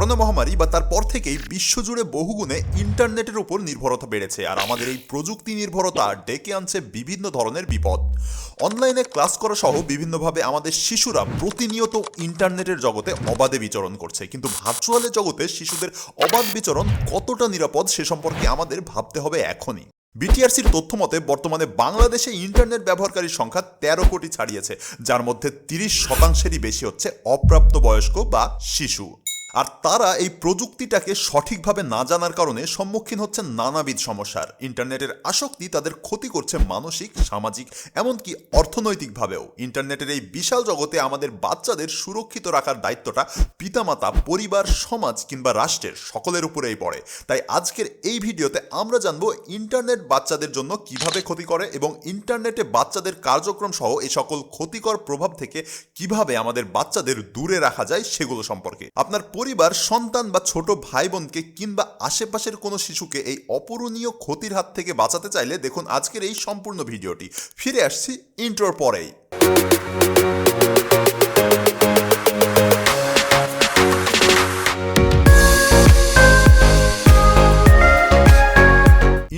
Corona মহামারী বা তারপর থেকেই বিশ্বজুড়ে বহুগুণে ইন্টারনেটের উপর নির্ভরতা বেড়েছে আর আমাদের এই প্রযুক্তি নির্ভরতা ডেকে আনছে বিভিন্ন ধরনের বিপদ। অনলাইনে ক্লাস করা সহ বিভিন্নভাবে আমাদের শিশুরা প্রতিনিয়ত ইন্টারনেটের জগতে অবাধে বিচরণ করছে। কিন্তু ভার্চুয়ালের জগতে শিশুদের অবাধ বিচরণ কতটা নিরাপদ সে সম্পর্কে আমাদের ভাবতে হবে এখনই। বিটিআরসির তথ্য মতে, বর্তমানে বাংলাদেশে ইন্টারনেট ব্যবহারকারীর সংখ্যা তেরো কোটি ছাড়িয়েছে, যার মধ্যে তিরিশ শতাংশেরই বেশি হচ্ছে অপ্রাপ্ত বয়স্ক বা শিশু। আর তারা এই প্রযুক্তিটাকে সঠিকভাবে না জানার কারণে সম্মুখীন হচ্ছে নানাবিধ সমস্যার। ইন্টারনেটের আসক্তি তাদের ক্ষতি করছে মানসিক, সামাজিক, এমনকি অর্থনৈতিকভাবেও। ইন্টারনেটের এই বিশাল জগতে আমাদের বাচ্চাদের সুরক্ষিত রাখার দায়িত্বটা পিতামাতা, পরিবার, সমাজ কিংবা রাষ্ট্রের সকলের উপরেই পড়ে। তাই আজকের এই ভিডিওতে আমরা জানব ইন্টারনেট বাচ্চাদের জন্য কীভাবে ক্ষতি করে এবং ইন্টারনেটে বাচ্চাদের কার্যক্রম সহ এই সকল ক্ষতিকর প্রভাব থেকে কীভাবে আমাদের বাচ্চাদের দূরে রাখা যায় সেগুলো সম্পর্কে। আপনার পরিবার, সন্তান বা ছোট ভাই বোনকে কিংবা আশেপাশের কোনো শিশুকে এই অপূরণীয় ক্ষতির হাত থেকে বাঁচাতে চাইলে দেখুন আজকের এই সম্পূর্ণ ভিডিওটি। ফিরে আসছি ইন্ট্রোর পরেই।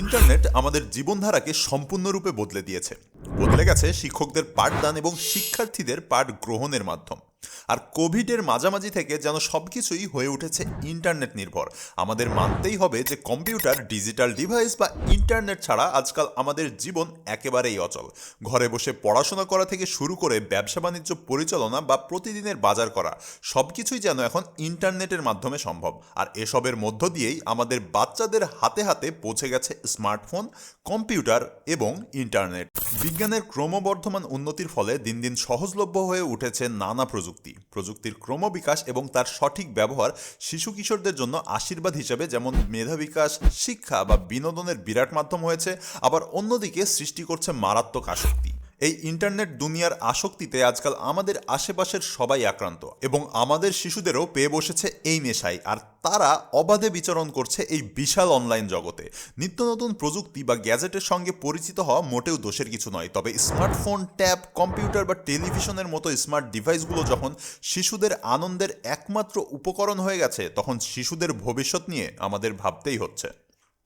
ইন্টারনেট আমাদের জীবনধারাকে সম্পূর্ণরূপে বদলে দিয়েছে। বদলে গেছে শিক্ষকদের পাঠদান এবং শিক্ষার্থীদের পাঠ গ্রহণের মাধ্যম। আর কোভিডের মাঝামাঝি থেকে যেন সব কিছুই হয়ে উঠেছে ইন্টারনেট নির্ভর। আমাদের মানতেই হবে যে কম্পিউটার, ডিজিটাল ডিভাইস বা ইন্টারনেট ছাড়া আজকাল আমাদের জীবন একেবারেই অচল। ঘরে বসে পড়াশোনা করা থেকে শুরু করে ব্যবসা বাণিজ্য পরিচালনা বা প্রতিদিনের বাজার করা, সবকিছুই যেন এখন ইন্টারনেটের মাধ্যমে সম্ভব। আর এসবের মধ্য দিয়েই আমাদের বাচ্চাদের হাতে হাতে পৌঁছে গেছে স্মার্টফোন, কম্পিউটার এবং ইন্টারনেট। বিজ্ঞানের ক্রমবর্ধমান উন্নতির ফলে দিন দিন সহজলভ্য হয়ে উঠেছে নানা প্রযুক্তি। প্রযুক্তির ক্রমবিকাশ এবং তার সঠিক ব্যবহার শিশু কিশোরদের জন্য আশীর্বাদ হিসেবে যেমন মেধা বিকাশ, শিক্ষা বা বিনোদনের বিরাট মাধ্যম হয়েছে, আবার অন্যদিকে সৃষ্টি করছে মারাত্মক আসক্তি। এই ইন্টারনেট দুনিয়ার আসক্তিতে আজকাল আমাদের আশেপাশের সবাই আক্রান্ত এবং আমাদের শিশুদেরও পেয়ে বসেছে এই নেশায়। আর তারা অবাধে বিচরণ করছে এই বিশাল অনলাইন জগতে। নিত্য নতুন প্রযুক্তি বা গ্যাজেটের সঙ্গে পরিচিত হওয়া মোটেও দোষের কিছু নয়। তবে স্মার্টফোন ট্যাব কম্পিউটার বা টেলিভিশনের মতো স্মার্ট ডিভাইসগুলো যখন শিশুদের আনন্দের একমাত্র উপকরণ হয়ে গেছে, তখন শিশুদের ভবিষ্যৎ নিয়ে আমাদের ভাবতেই হচ্ছে।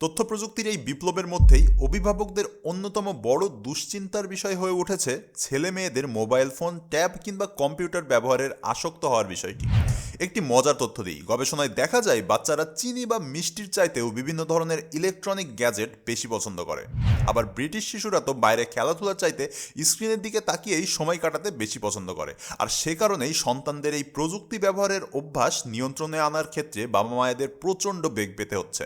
তথ্য প্রযুক্তির এই বিপ্লবের মধ্যেই অভিভাবকদের অন্যতম বড় দুশ্চিন্তার বিষয় হয়ে উঠেছে ছেলে মেয়েদের মোবাইল ফোন, ট্যাব কিংবা কম্পিউটার ব্যবহারের আসক্ত হওয়ার বিষয়টি। একটি মজার তথ্য দিই। গবেষণায় দেখা যায় বাচ্চারা চিনি বা মিষ্টির চাইতেও বিভিন্ন ধরনের ইলেকট্রনিক গ্যাজেট বেশি পছন্দ করে। আবার ব্রিটিশ শিশুরা তো বাইরে খেলাধুলার চাইতে স্ক্রিনের দিকে তাকিয়েই সময় কাটাতে বেশি পছন্দ করে। আর সে কারণেই সন্তানদের এই প্রযুক্তি ব্যবহারের অভ্যাস নিয়ন্ত্রণে আনার ক্ষেত্রে বাবা মায়েদের প্রচণ্ড বেগ পেতে হচ্ছে।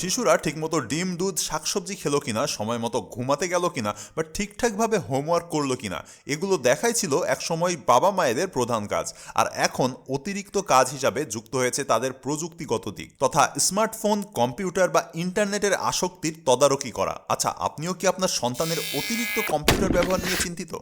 শিশুরা ঠিকমতো ডিম, দুধ, শাকসবজি খেলো কিনা সময় মতো ঘুমাতে গেল কিনা, বা ঠিকঠাকভাবে হোমওয়ার্ক করল কিনা, এগুলো দেখাই ছিল একসময় বাবা মায়েদের প্রধান কাজ। আর এখন অতিরিক্ত কাজ হিসাবে যুক্ত হয়েছে তাদের প্রযুক্তিগত দিক, তথা স্মার্টফোন, কম্পিউটার বা ইন্টারনেটের আসক্তির তদারকি করা। আচ্ছা আপনিও কি আপনার সন্তানের অতিরিক্ত কম্পিউটার ব্যবহার নিয়ে চিন্তিত?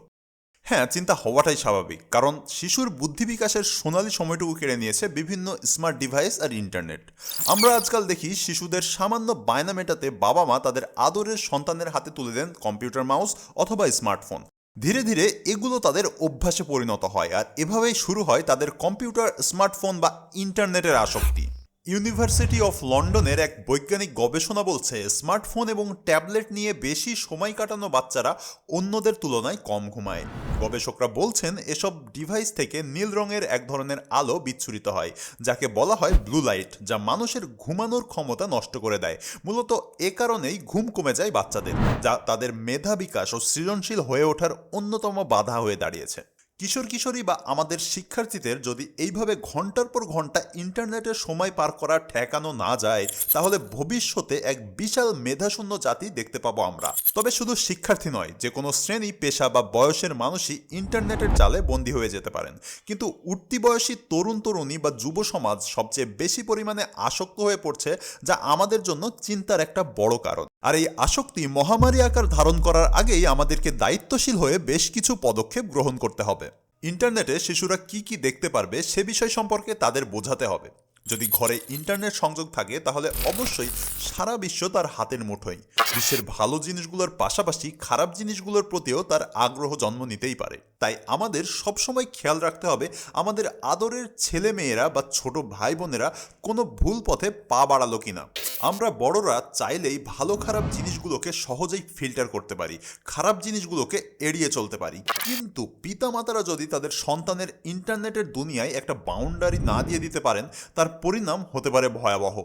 হ্যাঁ চিন্তা হওয়াটাই স্বাভাবিক। কারণ শিশুর বুদ্ধি বিকাশের সোনালী সময়টুকু কেড়ে নিয়েছে বিভিন্ন স্মার্ট ডিভাইস আর ইন্টারনেট আমরা আজকাল দেখি শিশুদের সামান্য বায়না মেটাতে বাবা মা তাদের আদরের সন্তানের হাতে তুলে দেন কম্পিউটার মাউস অথবা স্মার্টফোন ধীরে ধীরে এগুলো তাদের অভ্যাসে পরিণত হয় আর এভাবেই শুরু হয় তাদের কম্পিউটার স্মার্টফোন বা ইন্টারনেটের আসক্তি। ইউনিভার্সিটি অফ লন্ডনের এক বৈজ্ঞানিক গবেষণা বলছে, স্মার্টফোন এবং ট্যাবলেট নিয়ে বেশি সময় কাটানো বাচ্চারা অন্যদের তুলনায় কম ঘুমায়। গবেষকরা বলছেন, এসব ডিভাইস থেকে নীল রঙের এক ধরনের আলো বিচ্ছুরিত হয়, যাকে বলা হয় ব্লু লাইট যা মানুষের ঘুমানোর ক্ষমতা নষ্ট করে দেয়। মূলত এ কারণেই ঘুম কমে যায় বাচ্চাদের, যা তাদের মেধা বিকাশ ও সৃজনশীল হয়ে ওঠার অন্যতম বাধা হয়ে দাঁড়িয়েছে। কিশোর কিশোরী বা আমাদের শিক্ষার্থীদের যদি এইভাবে ঘণ্টার পর ঘণ্টা ইন্টারনেটের সময় পার করা ঠেকানো না যায়, তাহলে ভবিষ্যতে এক বিশাল মেধাশূন্য জাতি দেখতে পাবো আমরা। তবে শুধু শিক্ষার্থী নয়, যে কোনো শ্রেণি, পেশা বা বয়সের মানুষই ইন্টারনেটের জালে বন্দী হয়ে যেতে পারেন। কিন্তু উঠতি বয়সী তরুণ তরুণী বা যুব সমাজ সবচেয়ে বেশি পরিমাণে আসক্ত হয়ে পড়ছে, যা আমাদের জন্য চিন্তার একটা বড় কারণ। আর এই আসক্তি মহামারী আকার ধারণ করার আগেই আমাদেরকে দায়িত্বশীল হয়ে বেশ কিছু পদক্ষেপ গ্রহণ করতে হবে। ইন্টারনেটে শিশুরা কি কি দেখতে পারবে সে বিষয় সম্পর্কে তাদের বোঝাতে হবে। যদি ঘরে ইন্টারনেট সংযোগ থাকে, তাহলে অবশ্যই সারা বিশ্ব তার হাতের মুঠোয়। বিশ্বের ভালো জিনিসগুলোর পাশাপাশি খারাপ জিনিসগুলোর প্রতিও তার আগ্রহ জন্ম নিতেই পারে। তাই আমাদের সবসময় খেয়াল রাখতে হবে আমাদের আদরের ছেলে মেয়েরা বা ছোট ভাই বোনেরা কোনো ভুল পথে পা বাড়ালো কিনা। আমরা বড়রা চাইলেই ভালো খারাপ জিনিসগুলোকে সহজেই ফিল্টার করতে পারি, খারাপ জিনিসগুলোকে এড়িয়ে চলতে পারি। কিন্তু পিতামাতারা যদি তাদের সন্তানের ইন্টারনেটের দুনিয়ায় একটা বাউন্ডারি না দিয়ে দিতে পারেন, তার পরিণাম হতে পারে ভয়াবহ।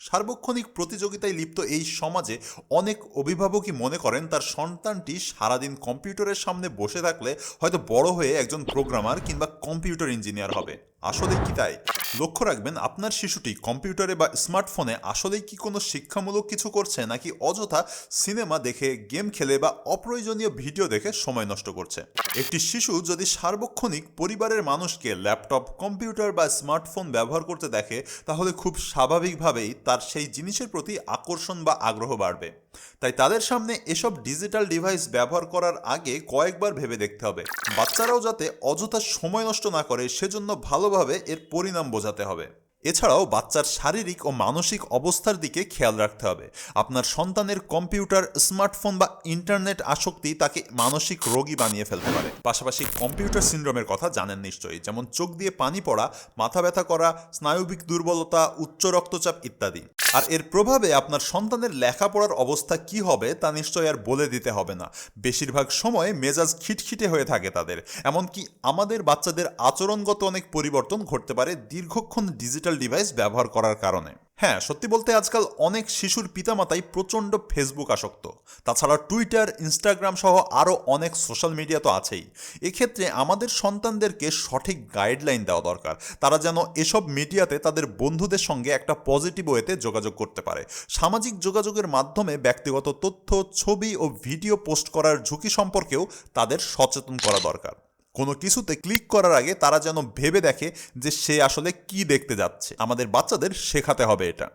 সার্বক্ষণিক প্রতিযোগিতায় লিপ্ত এই সমাজে অনেক অভিভাবকই মনে করেন তার সন্তানটি সারাদিন কম্পিউটারের সামনে বসে থাকলে হয়তো বড় হয়ে একজন প্রোগ্রামার কিংবা কম্পিউটার ইঞ্জিনিয়ার হবে। আসলেই কি তাই? লক্ষ্য রাখবেন, আপনার শিশুটি কম্পিউটারে বা স্মার্টফোনে আসলেই কি কোনো শিক্ষামূলক কিছু করছে নাকি অযথা সিনেমা দেখে, গেম খেলে বা অপ্রয়োজনীয় ভিডিও দেখে সময় নষ্ট করছে? একটি শিশু যদি সার্বক্ষণিক পরিবারের মানুষকে ল্যাপটপ, কম্পিউটার বা স্মার্টফোন ব্যবহার করতে দেখে, তাহলে খুব স্বাভাবিকভাবেই তার সেই জিনিসের প্রতি আকর্ষণ বা আগ্রহ বাড়বে। তাই তাদের সামনে এসব ডিজিটাল ডিভাইস ব্যবহার করার আগে কয়েকবার ভেবে দেখতে হবে। বাচ্চারাও যাতে অযথা সময় নষ্ট না করে, সেজন্য ভালোভাবে এর পরিণাম বোঝাতে হবে। এছাড়াও বাচ্চার শারীরিক ও মানসিক অবস্থার দিকে খেয়াল রাখতে হবে। আপনার সন্তানের কম্পিউটার, স্মার্টফোন বা ইন্টারনেট আসক্তি তাকে মানসিক রোগী বানিয়ে ফেলতে পারে। পাশাপাশি কম্পিউটার সিন্ড্রোমের কথা জানেন নিশ্চয়ই, যেমন চোখ দিয়ে পানি পড়া, মাথা ব্যথা করা, স্নায়ুবিক দুর্বলতা, উচ্চ রক্তচাপ ইত্যাদি। আর এর প্রভাবে আপনার সন্তানের লেখাপড়ার অবস্থা কি হবে তা নিশ্চয় আর বলে দিতে হবে না। বেশিরভাগ সময় মেজাজ খিটখিটে হয়ে থাকে তাদের। এমনকি আমাদের বাচ্চাদের আচরণগত অনেক পরিবর্তন ঘটতে পারে। দীর্ঘক্ষণ ডিজিটাল ডিভাইস ব্যবহার করার কারণে। হ্যাঁ সত্যি বলতে আজকাল অনেক শিশুর পিতামাতাই প্রচণ্ড ফেসবুক আসক্ত। তাছাড়া টুইটার ইনস্টাগ্রাম সহ আরও অনেক সোশ্যাল মিডিয়া তো আছেই। এক্ষেত্রে আমাদের সন্তানদেরকে সঠিক গাইডলাইন দেওয়া দরকার। তারা যেন এসব মিডিয়াতে তাদের বন্ধুদের সঙ্গে একটা পজিটিভ ওয়েতে যোগাযোগ করতে পারে। সামাজিক যোগাযোগের মাধ্যমে ব্যক্তিগত তথ্য, ছবি ও ভিডিও পোস্ট করার ঝুঁকি সম্পর্কেও তাদের সচেতন করা দরকার। কোনো কিছুতে ক্লিক করার আগে তারা যেন ভেবে দেখে যে সে আসলে কি দেখতে যাচ্ছে। আমাদের বাচ্চাদের শেখাতে হবে এটা।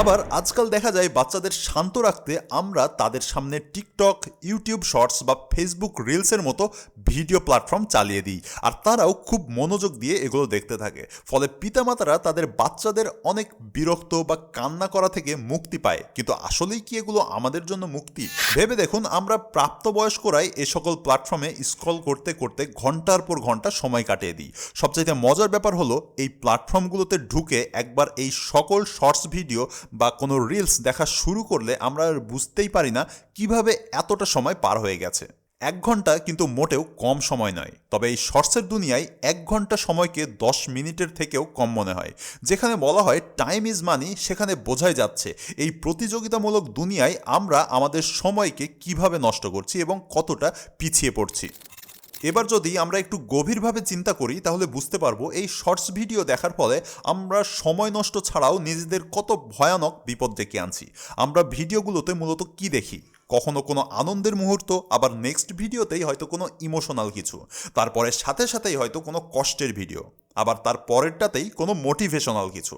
আবার আজকাল দেখা যায় বাচ্চাদের শান্ত রাখতে আমরা তাদের সামনে টিকটক, ইউটিউব শর্টস বা ফেসবুক রিলসের মতো ভিডিও প্ল্যাটফর্ম চালিয়ে দিই। আর তারাও খুব মনোযোগ দিয়ে এগুলো দেখতে থাকে। ফলে পিতামাতারা তাদের বাচ্চাদের অনেক বিরক্ত বা কান্না করা থেকে মুক্তি পায়। কিন্তু আসলেই কি এগুলো আমাদের জন্য মুক্তি? ভেবে দেখুন, আমরা প্রাপ্তবয়স্করাই এ সকল প্ল্যাটফর্মে স্ক্রল করতে করতে ঘণ্টার পর ঘণ্টা সময় কাটিয়ে দিই। সবচাইতে মজার ব্যাপার হলো, এই প্ল্যাটফর্মগুলোতে ঢুকে একবার এই সকল শর্টস ভিডিও বা কোনো রিলস দেখা শুরু করলে আমরা বুঝতেই পারি না কীভাবে এতটা সময় পার হয়ে গেছে। এক ঘণ্টা কিন্তু মোটেও কম সময় নয়। তবে এই শর্টসের দুনিয়ায় এক ঘণ্টা সময়কে দশ মিনিটের থেকেও কম মনে হয়। যেখানে বলা হয় টাইম ইজ মানি সেখানে বোঝাই যাচ্ছে এই প্রতিযোগিতামূলক দুনিয়ায় আমরা আমাদের সময়কে কীভাবে নষ্ট করছি এবং কতটা পিছিয়ে পড়ছি। এবার যদি আমরা একটু গভীরভাবে চিন্তা করি, তাহলে বুঝতে পারব এই শর্টস ভিডিও দেখার ফলে আমরা সময় নষ্ট ছাড়াও নিজেদের কত ভয়ানক বিপদ ডেকে আনছি। আমরা ভিডিওগুলোতে মূলত কি দেখি? কখনো কোনো আনন্দের মুহূর্ত, আবার নেক্সট ভিডিওতেই হয়তো কোনো ইমোশনাল কিছু। তারপরে সাথে সাথেই হয়তো কোনো কষ্টের ভিডিও আবার তার পরেরটাতেই কোনো মোটিভেশনাল কিছু।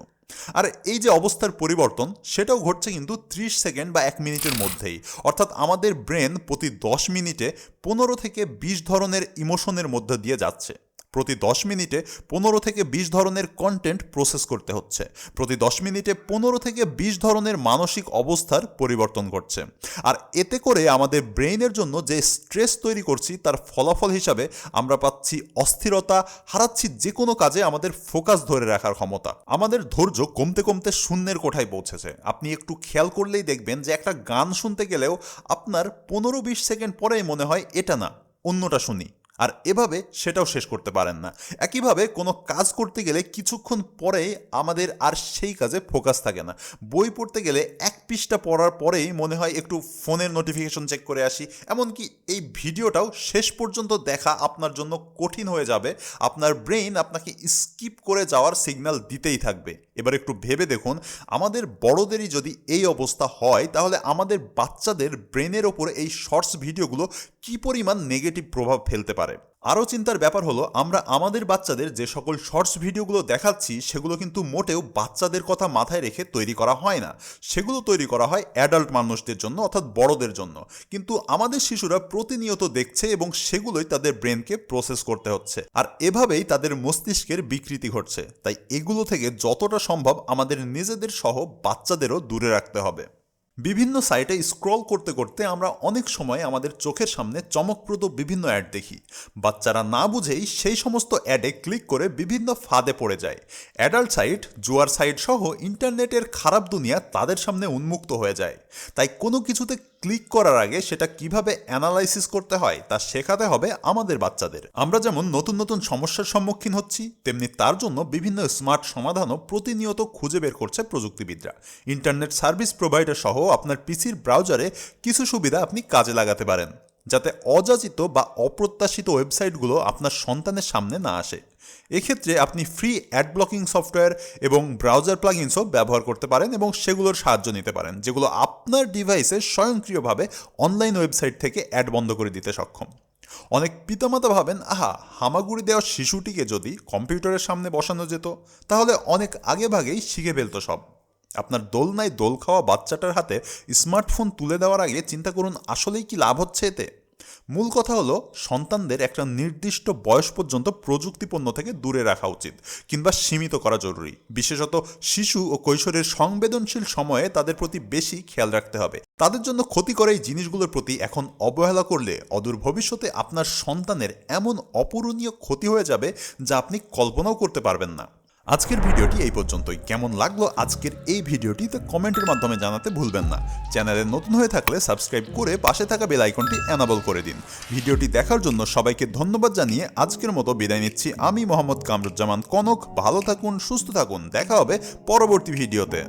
আর এই যে অবস্থার পরিবর্তন, সেটাও ঘটছে কিন্তু ত্রিশ সেকেন্ড বা এক মিনিটের মধ্যেই। অর্থাৎ আমাদের ব্রেন প্রতি দশ মিনিটে পনেরো থেকে বিশ ধরনের ইমোশনের মধ্যে দিয়ে যাচ্ছে। প্রতি দশ মিনিটে পনেরো থেকে বিশ ধরনের কন্টেন্ট প্রসেস করতে হচ্ছে। প্রতি দশ মিনিটে পনেরো থেকে বিশ ধরনের মানসিক অবস্থার পরিবর্তন ঘটছে। আর এতে করে আমাদের ব্রেইনের জন্য যে স্ট্রেস তৈরি করছি, তার ফলাফল হিসাবে আমরা পাচ্ছি অস্থিরতা, হারাচ্ছি যে কোনো কাজে আমাদের ফোকাস ধরে রাখার ক্ষমতা। আমাদের ধৈর্য কমতে কমতে শূন্যের কোঠায় পৌঁছেছে। আপনি একটু খেয়াল করলেই দেখবেন যে একটা গান শুনতে গেলেও আপনার পনেরো বিশ সেকেন্ড পরেই মনে হয় এটা না, অন্যটা শুনি। আর এভাবে সেটাও শেষ করতে পারেন না। একইভাবে কোনো কাজ করতে গেলে কিছুক্ষণ পরেই আমাদের আর সেই কাজে ফোকাস থাকে না। বই পড়তে গেলে এক পৃষ্ঠা পড়ার পরেই মনে হয় একটু ফোনের নোটিফিকেশন চেক করে আসি। এমনকি এই ভিডিওটাও শেষ পর্যন্ত দেখা আপনার জন্য কঠিন হয়ে যাবে। আপনার ব্রেইন আপনাকে স্কিপ করে যাওয়ার সিগন্যাল দিতেই থাকবে। এবার একটু ভেবে দেখুন, আমাদের বড়দেরই যদি এই অবস্থা হয়, তাহলে আমাদের বাচ্চাদের ব্রেনের ওপরে এই শর্টস ভিডিওগুলো কী পরিমাণ নেগেটিভ প্রভাব ফেলতে পারে? আরও চিন্তার ব্যাপার হলো, আমরা আমাদের বাচ্চাদের যে সকল শর্টস ভিডিওগুলো দেখাচ্ছি, সেগুলো কিন্তু মোটেও বাচ্চাদের কথা মাথায় রেখে তৈরি করা হয় না। সেগুলো তৈরি করা হয় অ্যাডাল্ট মানুষদের জন্য, অর্থাৎ বড়দের জন্য। কিন্তু আমাদের শিশুরা প্রতিনিয়ত দেখছে এবং সেগুলোই তাদের ব্রেনকে প্রসেস করতে হচ্ছে। আর এভাবেই তাদের মস্তিষ্কের বিকৃতি ঘটছে। তাই এগুলো থেকে যতটা সম্ভব আমাদের নিজেদের সহ বাচ্চাদেরও দূরে রাখতে হবে। বিভিন্ন সাইটে স্ক্রল করতে করতে আমরা অনেক সময় আমাদের চোখের সামনে চমকপ্রদ বিভিন্ন অ্যাড দেখি। বাচ্চারা না বুঝেই সেই সমস্ত অ্যাডে ক্লিক করে বিভিন্ন ফাঁদে পড়ে যায়। অ্যাডাল্ট সাইট, জুয়ার সাইট সহ ইন্টারনেটের খারাপ দুনিয়া তাদের সামনে উন্মুক্ত হয়ে যায়। তাই কোনো কিছুতে ক্লিক করার আগে সেটা কীভাবে অ্যানালাইসিস করতে হয় তা শেখাতে হবে আমাদের বাচ্চাদের। আমরা যেমন নতুন নতুন সমস্যার সম্মুখীন হচ্ছি, তেমনি তার জন্য বিভিন্ন স্মার্ট সমাধানও প্রতিনিয়ত খুঁজে বের করছে প্রযুক্তিবিদরা। ইন্টারনেট সার্ভিস প্রোভাইডার সহ আপনার পিসির ব্রাউজারে কিছু সুবিধা আপনি কাজে লাগাতে পারেন। যাতে অযাচিত বা অপ্রত্যাশিত ওয়েবসাইটগুলো আপনার সন্তানের সামনে না আসে। এক্ষেত্রে আপনি ফ্রি অ্যাড ব্লকিং সফটওয়্যার এবং ব্রাউজার প্লাগইনসও ব্যবহার করতে পারেন এবং সেগুলোর সাহায্য নিতে পারেন, যেগুলো আপনার ডিভাইসে স্বয়ংক্রিয়ভাবে অনলাইন ওয়েবসাইট থেকে অ্যাড বন্ধ করে দিতে সক্ষম। অনেক পিতামাতা ভাবেন, আহা, হামাগুড়ি দেওয়া শিশুটিকে যদি কম্পিউটারের সামনে বসানো যেত, তাহলে অনেক আগে ভাগেই শিখে ফেলতো সব। আপনার দোলনায় দোল খাওয়া বাচ্চাটার হাতে স্মার্টফোন তুলে দেওয়ার আগে চিন্তা করুন, আসলেই কি লাভ হচ্ছে এতে? মূল কথা হলো, সন্তানদের একটা নির্দিষ্ট বয়স পর্যন্ত প্রযুক্তিপণ্য থেকে দূরে রাখা উচিত কিংবা সীমিত করা জরুরি। বিশেষত শিশু ও কৈশোরের সংবেদনশীল সময়ে তাদের প্রতি বেশি খেয়াল রাখতে হবে। তাদের জন্য ক্ষতিকর এই জিনিসগুলোর প্রতি এখন অবহেলা করলে অদূর ভবিষ্যতে আপনার সন্তানের এমন অপূরণীয় ক্ষতি হয়ে যাবে যা আপনি কল্পনাও করতে পারবেন না। আজকের ভিডিওটি এই পর্যন্তই। কেমন লাগল আজকের এই ভিডিওটি তা কমেন্টের মাধ্যমে জানাতে ভুলবেন না। চ্যানেলে নতুন হয়ে থাকলে সাবস্ক্রাইব করে পাশে থাকা বেল আইকনটি অ্যানাবল করে দিন। ভিডিওটি দেখার জন্য সবাইকে ধন্যবাদ জানিয়ে আজকের মতো বিদায় নিচ্ছি। আমি মোহাম্মদ কামরুজ্জামান কনক। ভালো থাকুন, সুস্থ থাকুন। দেখা হবে পরবর্তী ভিডিওতে।